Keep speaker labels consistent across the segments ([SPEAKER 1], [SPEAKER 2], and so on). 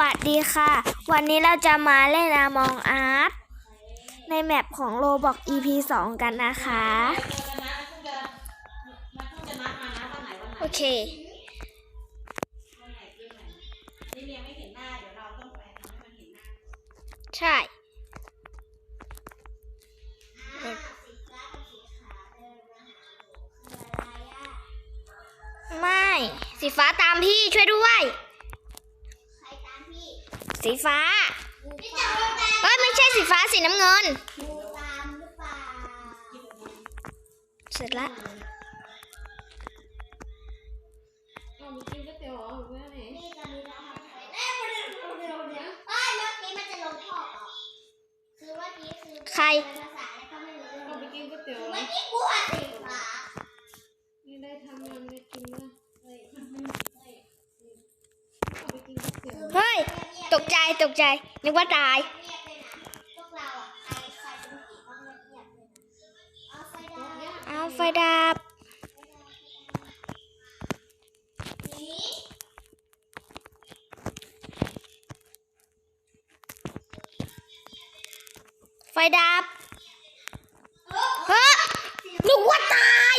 [SPEAKER 1] วัสดีค่ะ วันนี้เราจะมาเล่นอามองอาร์ตในแมปของโรบอก EP 2 กันนะคะ โอเค ใช่ไม่ สีฟ้าตามพี่ช่วยด้วย สีฟ้า
[SPEAKER 2] พี่จะรู้ตาม
[SPEAKER 1] เอ้ยไม่ใช่สีฟ้าสีน้ำเงิน
[SPEAKER 2] ดูตามหรือเปล่า
[SPEAKER 1] เสร็จละ
[SPEAKER 2] นี่ตอนนี้เราทำอะไรเอ้ยเดี๋ยวเดี๋ยวเดี๋ยวเอ้ยเมื่อกี้มันจะลงท่อออกคือเมื่อกี้คือ
[SPEAKER 1] ใคร
[SPEAKER 2] ภาษาแล้วก็ไม่รู้เรื่อง
[SPEAKER 3] เอาไปกินก๋วยเตี๋ยว
[SPEAKER 2] เมื่อกี้กูหัดสีฟ้า
[SPEAKER 3] นี่ได้ทำยังไม่กินนะเฮ้ยเอาไปกินก๋วยเตี๋ยว
[SPEAKER 1] เฮ้ย ต กใจตกใจนึกว่าตาย
[SPEAKER 2] เงียบเลยนะพวกเราอะใครใครเป็นผีต้องเงียบๆเลยนะเอาไฟดับ
[SPEAKER 1] เอาไฟดับไฟดับเฮ้ยนึกว่าตาย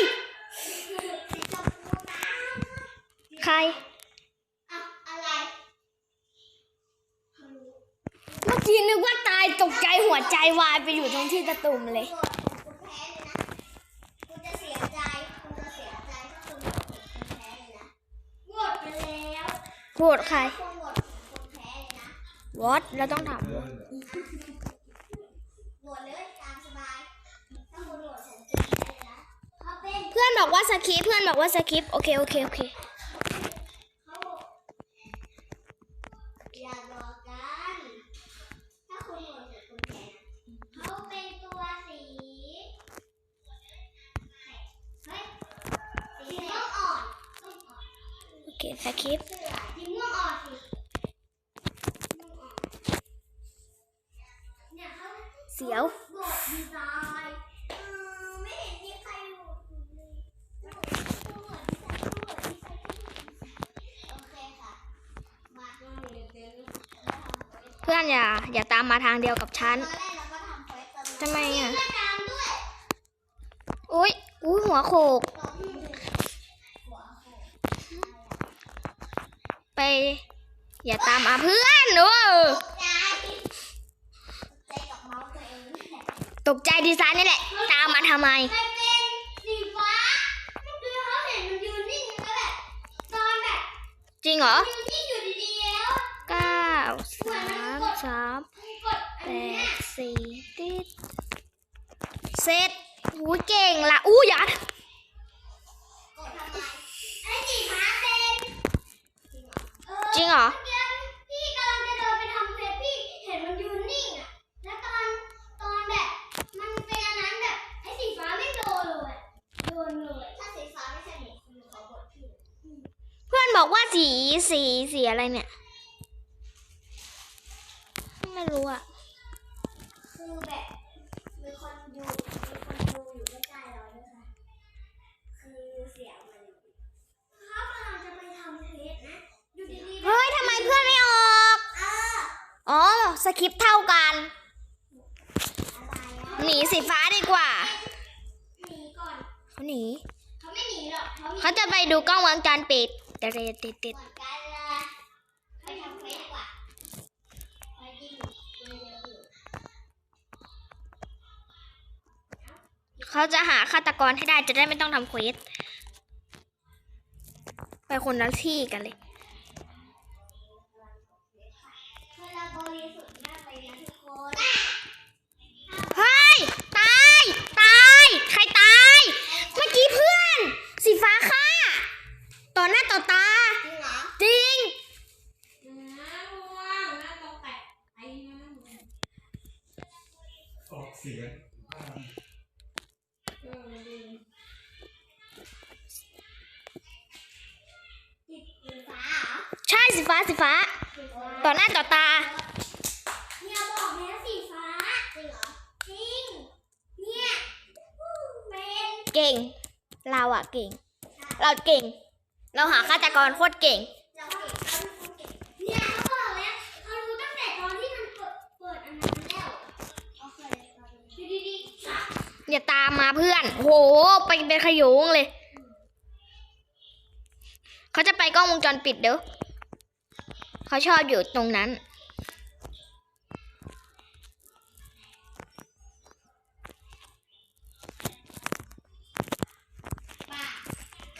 [SPEAKER 1] ใคร กใจหัวใจวายไปอยู่ตรงที่ตะตุ่มเลย
[SPEAKER 2] โหวตผมคุณแพ้เลยนะคุณจะเสียใจคุณจะเสียใจถ้าคุณโหวตผมคุณแพ้เลยนะโหวตไปแล้ว
[SPEAKER 1] โหวตใคร
[SPEAKER 2] คุณโหวตผมคุณแพ้เลยนะ
[SPEAKER 1] วอตเราต้องถามวอต
[SPEAKER 2] โหวตเลยตามสบายถ้าคุณโหวตผมคุณแพ้เลยนะเขาเป็น
[SPEAKER 1] เพื่อนบอกว่าสคริปต์เพื่อนบอกว่าสคริปต์โอเค โอเค โอเค
[SPEAKER 2] เรียนเต้นเพื่
[SPEAKER 1] อนอย่าอย่าตามมาทางเดียวกับฉัน
[SPEAKER 2] ทำ
[SPEAKER 1] ไมอะ
[SPEAKER 2] เพื่อนตามด้วย
[SPEAKER 1] อุ้ยอุ้ยหัวโขก
[SPEAKER 2] ต่อที่หนึ่งหัวโขก
[SPEAKER 1] ไปอย่าตามมาเพื่อนเออ
[SPEAKER 2] ตกใจตกใจกับเมาส์ตัวเองนี่แหละ
[SPEAKER 1] ตกใจดีไซน์นี่แหละ ตามมาทำไม
[SPEAKER 2] ใครเป็นสีฟ้าเมื่อกี้เขาเห็นมันยืนนิ่งแล้วแบบตอนแบบ
[SPEAKER 1] จริงเหรอ
[SPEAKER 2] ยืนนิ่งอยู่ดีๆ
[SPEAKER 1] เก้าสามสามแปดสี่ติดเสร็จอู้เก่งละอู้ย่าก
[SPEAKER 2] ด เห
[SPEAKER 1] รอ
[SPEAKER 2] เมื่อกี้พี่กำลังจะเดินไปทำเฟซพี่เห็นมันยืนนิ่งอะ แล้วตอนตอนแบบ มันเป็นอันนั้นแบบไอ้สีฟ้าไม่โดนเลยโดนเลยถ้าสีฟ้าไม่ใช่หนูคุณขอกดพี่
[SPEAKER 1] เพื่อนบอกว่าสีสีสีอะไรเนี่ย ไม่รู้อะ
[SPEAKER 2] คือแบบ คริป
[SPEAKER 1] ต์เท่ากัน
[SPEAKER 2] อะไรอะ
[SPEAKER 1] หนีสีฟ้าดีกว่า
[SPEAKER 2] หนีก่อน
[SPEAKER 1] เขาหนี
[SPEAKER 2] เขาไม่หนีหรอกเขามี
[SPEAKER 1] เขาจะไปดูกล้องวงจรปิดติดติดติดติด
[SPEAKER 2] เหมือนกันเลยไปทำเฟซดีกว่าไปยิงเยอะๆอยู่
[SPEAKER 1] เขาจะหาฆาตกรให้ได้จะได้ไม่ต้องทำเควสไปคนละที่กันเลย
[SPEAKER 2] คือเราบริสุทธิ์มากเลยนะทุกคน
[SPEAKER 1] เฮ้ย ตาย ตาย ใครตาย เมื่อกี้เพื่อน สีฟ้าค่ะ ต่อหน้าต่อตา
[SPEAKER 2] จริงเหรอ
[SPEAKER 1] จริง
[SPEAKER 3] น้าว่างน้าต้องแตะไอ้น้า
[SPEAKER 4] ออกเสียง
[SPEAKER 3] เออดี
[SPEAKER 2] สีฟ้าเหรอ
[SPEAKER 1] ใช่สีฟ้าสีฟ้า
[SPEAKER 2] สีฟ้า
[SPEAKER 1] ต่อหน้าต่อตา
[SPEAKER 2] เนี่ยบอกแล้วสีฟ้าจริงเหรอจริงเนี่ยเป็น
[SPEAKER 1] เก่ง เราอะเก่ง เราเก่ง เราหาฆาตกรโคตรเก่ง
[SPEAKER 2] เราเก่งเราเป็นคนเก่งเนี่ยเขาบอกแล้ว
[SPEAKER 1] อย่าตามมาเพื่อน โห ไปเป็นขยงเลย เขาจะไปกล้องวงจรปิดเด้อเขาชอบอยู่ตรงนั้น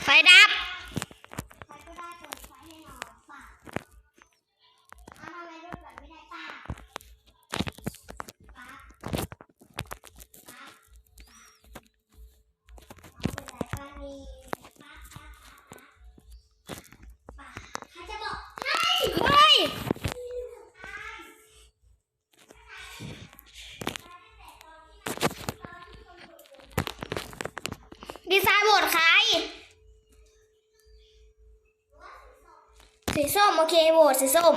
[SPEAKER 1] ไฟดับ
[SPEAKER 2] ใครก็ได้เปิดไฟให้หน่อยป้าเอาทำไมรถเปิดไม่ได้ป้าป้าป้าป้าเอาไปไหนป้ามีป้าป้าป้าป้าป้าใครจะบอกให้
[SPEAKER 1] เฮ้ย ดีไซน์โหวตใคร สีส้ม โอเคโหวตสีส้ม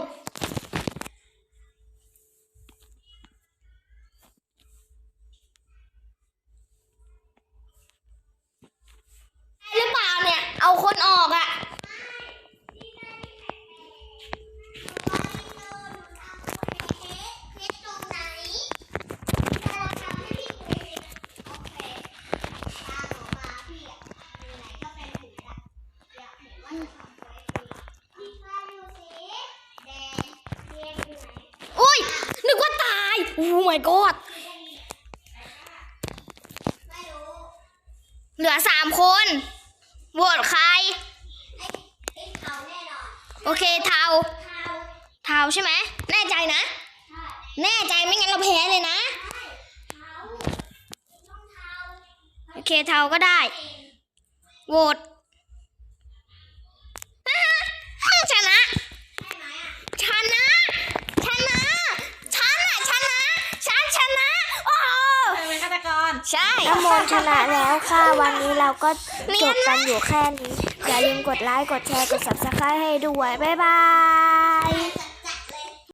[SPEAKER 1] หรือเปล่าเนี่ย เอาคนออกอะ อุ้ย นึกว่าตาย โอ้ my god เหลือสามคนโหวตใคร โอเคเทาเทาใช่ไหม แน่ใจนะ แน่ใจไม่งั้นเราแพ้เลยนะ โอเคเทาก็ได้โหวตอ่าชนะ ชนะ ชนะ ฉันอะชนะ ฉันชนะ โอ้โห
[SPEAKER 3] เป็นฆาตกร
[SPEAKER 1] ใช่
[SPEAKER 4] น้ำมนต์ชนะแล้วค่ะ วันนี้เราก็จบกันอยู่แค่นี้ อย่าลืมกดไลค์ กดแชร์ กด subscribe ให้ด้วย บ๊ายบาย